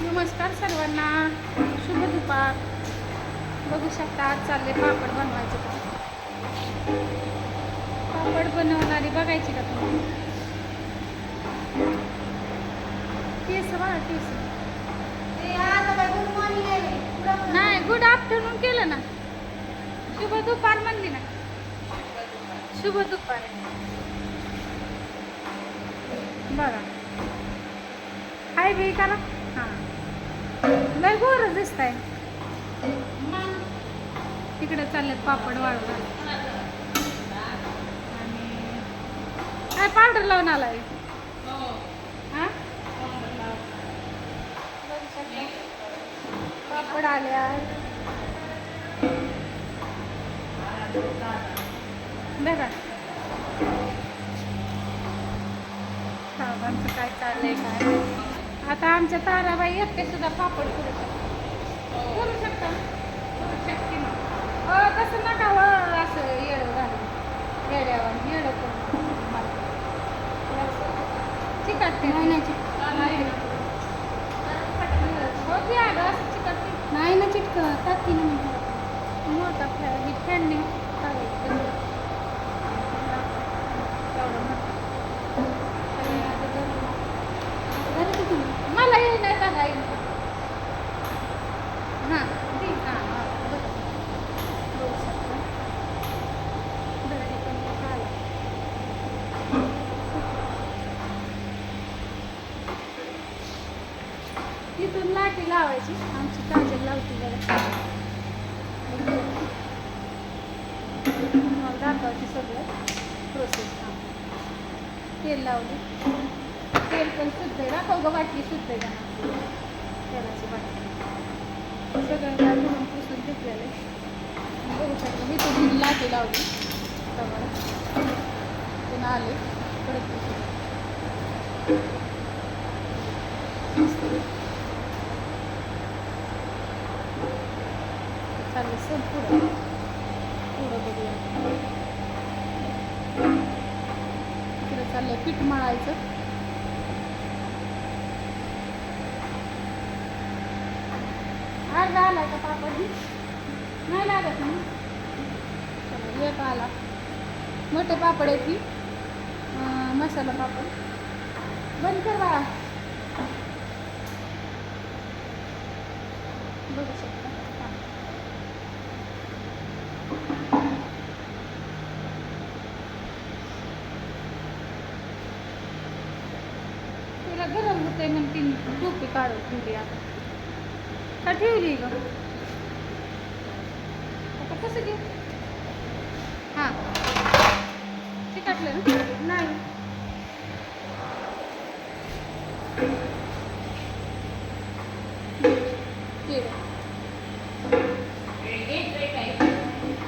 नमस्कार सर्वांना. शुभ दुपार. बघू शकता आज चालले पापड बनवायचे का पापड बनवणारी बघायची का तुम्ही? केस बघा केस. नाही गुड आफ्टरनून केलं ना. शुभ दुपार म्हणली ना. शुभ दुपार. बघा. हाय बी करा. दिसत आहे तिकडे चाललेत पापड वाळू आणि काय पावडर लावून आलाय? पापड आल्या बघा. काय चाललंय काय? आता आमच्या ताराबाई एकटे सुद्धा पापड करू शकतात करू शकता. करू शकते ना अ तसं नका व असं येडं झालं. येड्यावर येडं करून चिकटते नाही नाही होती अगं असं चिकटते नाही ना चिटक. ताती ना मोठा फॅन ही फॅनने चालायचं तेवढं मोठं. आणि आता जर- बरं का तुम्ही मला येईल नाही का नाही हां ती हां हां बरं बघू शकता बरं हे पण झालं. इथून लाटी लावायची. आमची काजल लावती जरा. मग दाखवते सगळं प्रोसेस तेल लावली. तेल पण शुद्ध आहे. दाखव गं वाटली शुद्ध आहे का? तेलाची बाटली. सगळं धुवून पुसून घेतलेलं आहे. बघू मी तुम्ही लाटी लावली. त्यामुळे पुन्हा आले. परत पुसून. चालेल सर पुढं पुढं बघूया इकडे पीठ मळायचं. अर्धा आलाय का पापड? नाही लागत ना. एक आला. मोठे पापड आहे ती अं, मसाला पापड. बंद कर बाळा बघू शकता हां. तिला गरम होते म्हणून ती टोपी काढून ठेवली आता. का ठेवली ग? आता कसं घेऊ हां. ते काटलं ना? नाही.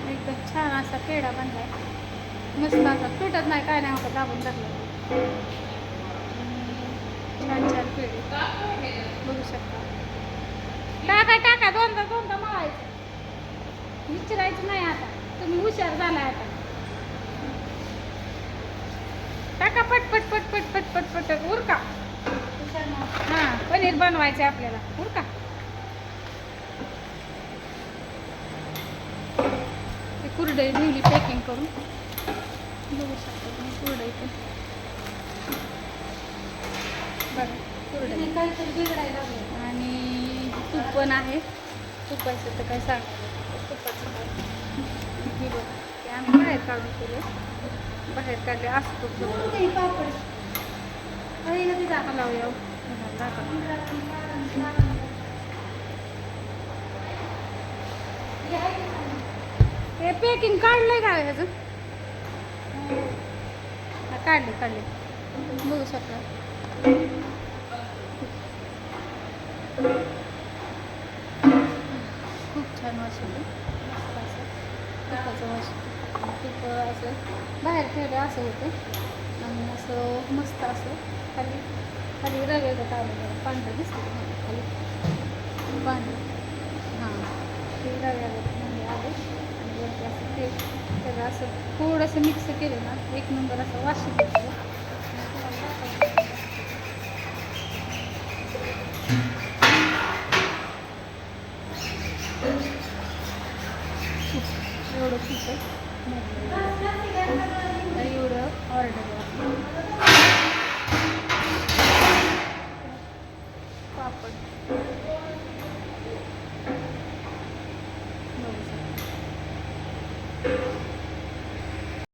एकदम छान असा पेढा बनलाय. मस्त असा. तुटत नाही काय नाही होतं दाबून टाकलं छान छान पेढे. बघू शकता. टाका टाका दोनदा दोनदा मळायचं विचारायचं नाही आता. तुम्ही हुशार झालाय आता. टाका पट पट पट पट पट पट पट उरका हां पनीर बनवायचं आपल्याला. उरका कुरडई नेली पॅकिंग करून. बघू शकता तुम्ही कुरडई पण बघा कुरडई हे काहीतरी बिघडायला लागलं आणि तूप पण आहे तुपाचं तर काय सांगायचं तुपाचं ते आम्ही बाहेर काढून केले बाहेर काढले असं तूप बघ. ते पापड लावूया हो. दाखव. हे पॅकिंग काढलंय का ह्याचं हा, काढले काढले बघू शकता खूप छान वास मस्त असं. तुपाचं वास येतो. असं बाहेर ठेवलं असं होतं. आणि असं मस्त असं. खाली खाली रव्याचं आलं पांढरं दिसलं खाली. पांढरं. हां. ते रव्याला म्हणजे आलं. आणि वरती असं ते त्याला असं थोडंसं मिक्स केलं ना एक नंबर असं वाशिंग येतो एवढं तिखट एवढं. ऑर्डर